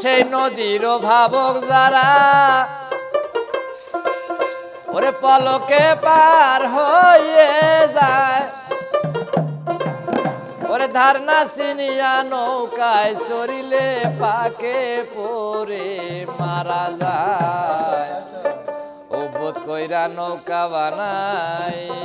সেই নদীর ভাবক যারা, ওরে পলকে পার হয়ে যায়। ওরে ধারনা সিনিয়া নৌকায় সরিলে পাকে পরে মারা যায়। ও বোধ কইরা নৌকা বানায়।